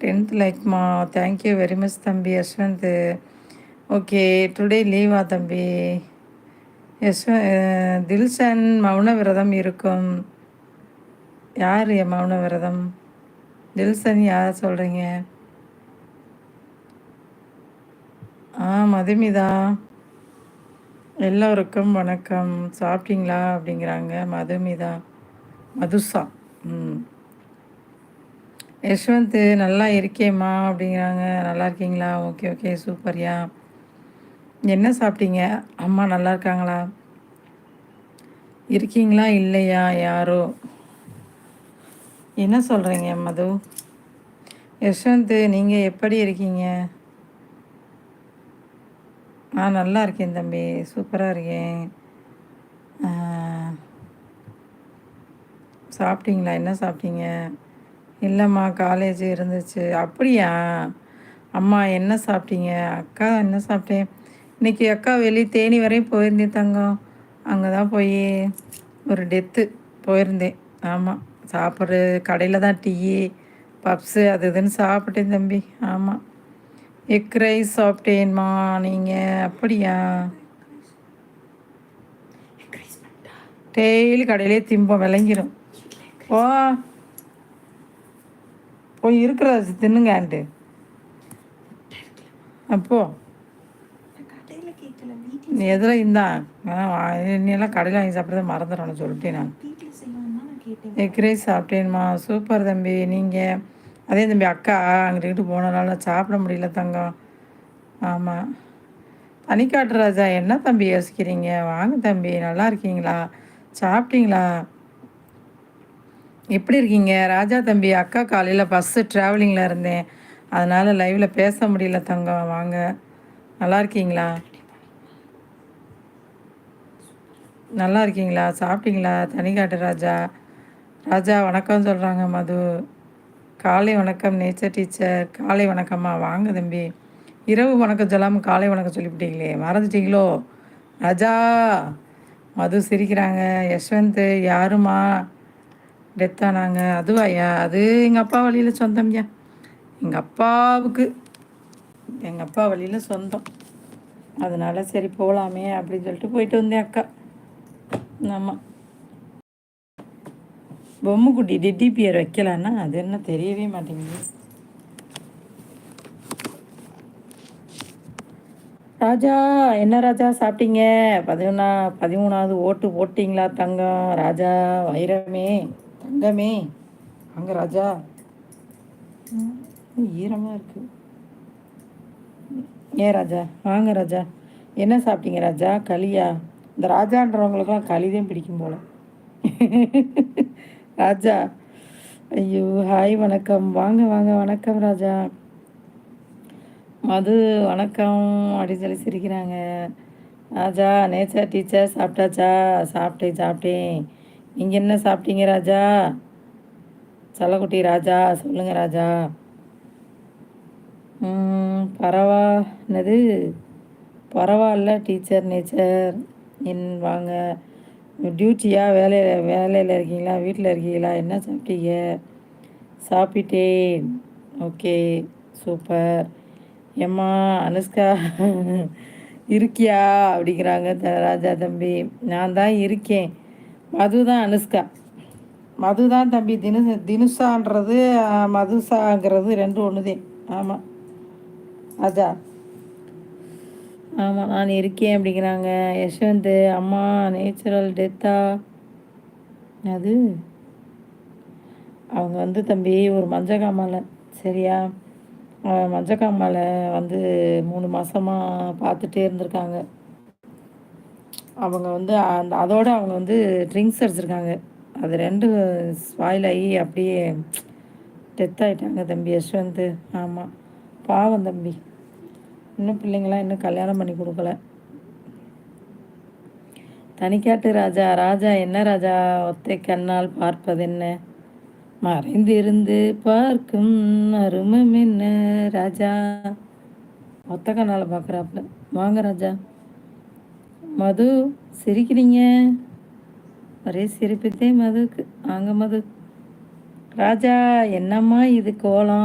Tenth லைக்மா thank you very much தம்பி Yashwant. Okay today லீவா தம்பி? யஷ்வந்த் தில்ஷன் மௌன விரதம் இருக்கும். யார் என் மௌன விரதம் தில்சன் யார் சொல்கிறீங்க ஆ மதுமிதா. எல்லோருக்கும் வணக்கம். சாப்பிட்டீங்களா? அப்படிங்கிறாங்க மதுமிதா. மதுசா. ம். யஷ்வந்த் நல்லா இருக்கேம்மா அப்படிங்கிறாங்க. நல்லா இருக்கீங்களா? ஓகே ஓகே சூப்பர்யா. என்ன சாப்பிட்டீங்க? அம்மா நல்லா இருக்காங்களா? இருக்கீங்களா? இல்லையா? யாரோ? என்ன சொல்கிறீங்க மது? யஷ்வந்த் நீங்கள் எப்படி இருக்கீங்க? நான் நல்லா இருக்கேன் தம்பி. சூப்பராக இருக்கேன். சாப்பிட்டீங்களா? என்ன சாப்பிட்டீங்க? இல்லைம்மா காலேஜ் இருந்துச்சு. அப்படியா? அம்மா என்ன சாப்பிட்டீங்க? அக்கா என்ன சாப்பிட்டேன்? இன்றைக்கி அக்கா வெளியே தேனி வரையும் போயிருந்தேன் தங்கம். அங்கே தான் போய் ஒரு டெத்து போயிருந்தேன். ஆமாம் சாப்பிட்றது கடையில் தான் டீ பப்ஸு அது இதுன்னு சாப்பிட்டேன் தம்பி. ஆமாம் எக் ரைஸ் சாப்பிட்டேன்மா நீங்கள் அப்படியா? டெய்லி கடையிலே திம்போம் விளங்கிடும் ஓ போய் இருக்கிற தின்னுங்கான்ட்டு அப்போ. நீ எதில் இருந்தா இன்னெல்லாம் கடையில் வாங்கி சாப்பிட்றத மறந்துடணும் சொல்லிட்டேன் நான். Egg rice சாப்பிட்டேன்மா. சூப்பர் தம்பி நீங்கள் அதே தம்பி அக்கா அங்கிட்டு போனனால சாப்பிட முடியல தங்கம். ஆமாம் தனிக்காட்டு ராஜா என்ன தம்பி யோசிக்கிறீங்க? வாங்க தம்பி நல்லா இருக்கீங்களா? சாப்பிட்டீங்களா? எப்படி இருக்கீங்க? ராஜா தம்பி அக்கா காலையில் பஸ்ஸு ட்ராவலிங்கில் இருந்தேன். அதனால் லைவில் பேச முடியல தங்கம். வாங்க. நல்லா இருக்கீங்களா? நல்லா இருக்கீங்களா? சாப்பிட்டீங்களா? தனிக்காட்டு ராஜா. ராஜா வணக்கம் சொல்கிறாங்க மது. காலை வணக்கம் நேச்சர் டீச்சர் காலை வணக்கம்மா. வாங்க தம்பி. இரவு வணக்கம் சொல்லாமல் காலை வணக்கம் சொல்லிவிட்டீங்களே. மறந்துட்டீங்களோ? ராஜா! மது சிரிக்கிறாங்க. யஷ்வந்த் யாருமா டெத்தானாங்க அதுவாயா அது எங்கள் அப்பா வழியில் சொந்தம்யா எங்கள் அப்பாவுக்கு. எங்கள் அப்பா வழியில் சொந்தம். அதனால் சரி போகலாமே அப்படின்னு சொல்லிட்டு போயிட்டு வந்தேன் அக்கா. ஆமாம் பொம்மைக்குட்டி டிட்டி பியர் வைக்கலான்னா அது என்ன தெரியவே மாட்டேங்குது. ராஜா என்ன ராஜா சாப்பிட்டீங்க? பதினொன்னா பதிமூணாவது ஓட்டு போட்டிங்களா தங்கம்? ராஜா வைரமே. தங்கமே. அங்கே ராஜா. ஈரமாக இருக்கு. ஏன் ராஜா வாங்க ராஜா. என்ன சாப்பிட்டீங்க ராஜா? களியா? இந்த ராஜான்றவங்களுக்குலாம் களிதான் பிடிக்கும் போல. ராஜா ஐயோ ஹாய் வணக்கம். வாங்க வாங்க வணக்கம் ராஜா. மது வணக்கம். அப்படின்னு சொல்லி சிரிக்கிறாங்க. ராஜா நேச்சர் டீச்சர் சாப்பிட்டாச்சா? சாப்பிட்டேன் சாப்பிட்டேன். நீங்கள் என்ன சாப்பிட்டீங்க ராஜா? சலக்குட்டி ராஜா சொல்லுங்கள் ராஜா. பரவா என்னது? பரவாயில்ல டீச்சர் நேச்சர். என் வாங்க. டியூட்டியா? வேலையில் வேலையில் இருக்கீங்களா? வீட்டில் இருக்கீங்களா? என்ன சாப்பிட்டீங்க? சாப்பிட்டேன். Okay super. எம்மா அனுஷ்கா இருக்கியா? அப்படிங்கிறாங்க ராஜா தம்பி. நான் தான் இருக்கேன். மது தான் அனுஷ்கா. மது தான் தம்பி தினு தினுஷான்றது மதுசாங்கிறது ரெண்டும் ஒன்றுதேன் ஆமாம் அதா. ஆமாம் நான் இருக்கேன் அப்படிங்கிறாங்க. யஷ்வந்த் அம்மா நேச்சுரல் டெத்தா அது? அவங்க வந்து தம்பி ஒரு மஞ்சக்காமலை. சரியா? மஞ்சக்காமலை வந்து மூணு மாதமாக பார்த்துட்டே இருந்திருக்காங்க. அவங்க வந்து அந்த அதோடு அவங்க வந்து ட்ரிங்க்ஸ் அடிச்சிருக்காங்க. அது ரெண்டு ஸ்பாயில் ஆகி அப்படியே டெத் ஆகிட்டாங்க தம்பி யஷ்வந்த். ஆமாம் பாவம் தம்பி. இன்னும் பிள்ளைங்களாம் இன்னும் கல்யாணம் பண்ணி கொடுக்கல. தனிக்காட்டு ராஜா. ராஜா என்ன ராஜா? ஒத்தை கண்ணால் பார்ப்பது என்ன? மறைந்திருந்து பார்க்கும் அருமம் என்ன ராஜா? ஒத்த கண்ணால் பார்க்குறாப்புல. வாங்க ராஜா. மது சிரிக்கிறீங்க? ஒரே சிரிப்புதே மதுக்கு ஆங்க மது. ராஜா என்னம்மா இது கோலம்?